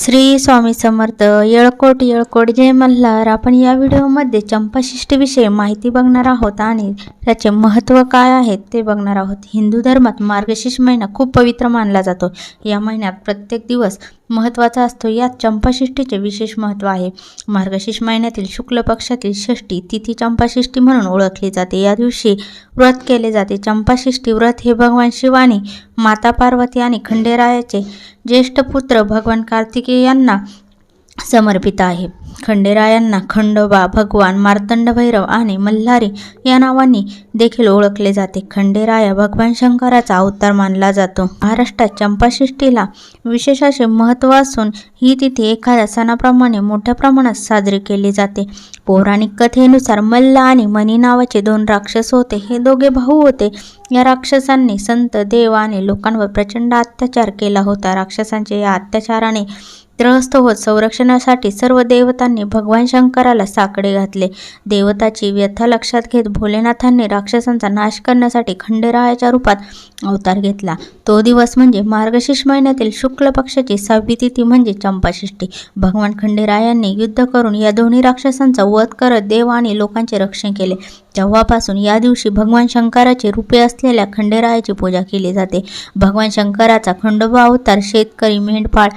श्री स्वामी समर्थ येळकोट येळकोट जय मल्हार. आपण या व्हिडिओमध्ये चंपाशिष्टीविषयी माहिती बघणार आहोत आणि त्याचे महत्त्व काय आहे ते बघणार आहोत. हिंदू धर्मात मार्गशीर्ष महिना खूप पवित्र मानला जातो. या महिन्यात प्रत्येक दिवस महत्त्वाचा असतो. यात चंपाषष्ठीचे विशेष महत्त्व आहे. मार्गशीर्ष महिन्यातील शुक्ल पक्षातील षष्ठी तिथी चंपाषष्ठी म्हणून ओळखली जाते. या दिवशी व्रत केले जाते. चंपाषष्ठी व्रत हे भगवान शिवानी माता पार्वती आणि खंडेरायाचे ज्येष्ठ पुत्र भगवान कार्तिकेय यांना समर्पित आहे. खंडेरायांना खंडोबा भगवान मार्तंड भैरव आणि मल्हारी या नावांनी देखील ओळखले जाते. खंडेराया भगवान शंकराचा अवतार मानला जातो. महाराष्ट्रात चंपाषष्ठीला विशेष असे महत्त्व असून ही तिथे एखाद्या सणाप्रमाणे मोठ्या प्रमाणात साजरी केली जाते. पौराणिक कथेनुसार मल्ल आणि मणी नावाचे दोन राक्षस होते. हे दोघे भाऊ होते. या राक्षसांनी संत देव आणि लोकांवर प्रचंड अत्याचार केला होता. राक्षसांच्या या अत्याचाराने त्रस्त होत संरक्षणासाठी सर्व देवतांनी भगवान शंकराला साकडे घातले. देवताची व्यथा लक्षात घेत भोलेनाथांनी राक्षसांचा नाश करण्यासाठी खंडेरायाच्या रूपात अवतार घेतला. तो दिवस म्हणजे मार्गशीर्ष महिन्यातील शुक्ल पक्षाची सहावी तिथी म्हणजे चंपाषष्ठी. भगवान खंडेरायांनी युद्ध करून या दोन्ही राक्षसांचा वध करत देव आणि लोकांचे रक्षण केले. तेव्हापासून या दिवशी भगवान शंकराचे रूपे असलेल्या खंडेरायाची पूजा केली जाते. भगवान शंकराचा खंडोबा अवतार शेतकरी मेंढपाळ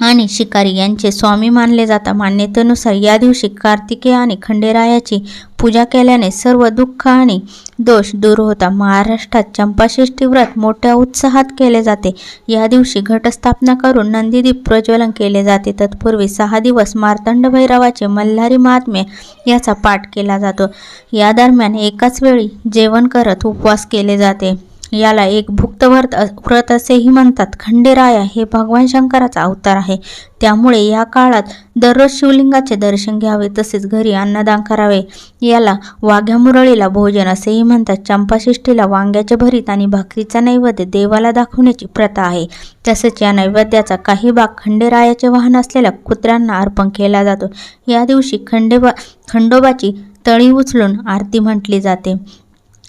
आणि शिकारी यांचे स्वामी मानले जातात मान्यतेनुसार या दिवशी कार्तिकेय आणि खंडेरायाची पूजा केल्याने सर्व दुःख आणि दोष दूर होता. महाराष्ट्रात चंपाषष्ठी व्रत मोठ्या उत्साहात केले जाते. या दिवशी घटस्थापना करून नंदीदीप प्रज्वलन केले जाते. तत्पूर्वी सहा दिवस मार्तंड भैरवाचे मल्हारी महात्म्य याचा पाठ केला जातो. या दरम्यान एकाच वेळी जेवण करत उपवास केले जाते. याला एक भूक व्रत व्रत असेही म्हणतात. खंडेराया हे भगवान शंकराचा अवतार आहे. त्यामुळे या काळात दररोज शिवलिंगाचे दर्शन घ्यावे तसेच घरी अन्नदान करावे. याला वाघ्या मुरळीला भोजन असेही म्हणतात. चंपाषष्ठीला वांग्याचे भरीत आणि भाकरीचा नैवेद्य देवाला दाखवण्याची प्रथा आहे. तसेच या नैवेद्याचा काही भाग खंडेरायाचे वाहन असलेल्या कुत्र्यांना अर्पण केला जातो. या दिवशी खंडेबा खंडोबाची तळी उचलून आरती म्हटली जाते.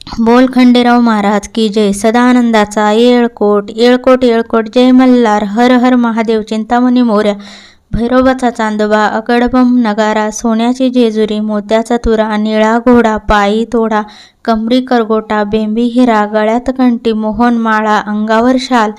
बोल खंडेराव महाराज की जय. सदानंदाचा येळकोट येळकोट येळकोट जय मल्हार हर हर महादेव चिंतामणी मोऱ्या भैरोबाचा चांदोबा अकडबम नगारा सोन्याची जेजुरी मोत्याचा तुरा निळा घोडा पायी तोडा कमरी करगोटा बेंबी हिरा गळ्यात कंटी मोहन माळा अंगावर शाल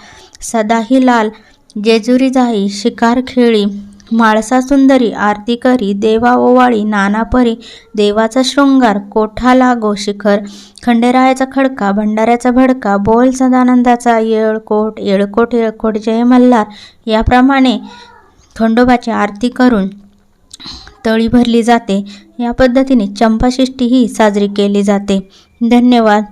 सदाही लाल जेजुरी जाई शिकार खेळी माळसा सुंदरी आरती करी देवा ओवाळी नानापरी देवाचा शृंगार कोठा लागो शिखर खंडेरायाचा खडका भंडाऱ्याचा भडका बोल सदानंदाचा येळकोट येळकोट येळकोट जय मल्हार. याप्रमाणे खंडोबाची आरती करून तळी भरली जाते. या पद्धतीने चंपाषष्ठी ही साजरी केली जाते. धन्यवाद.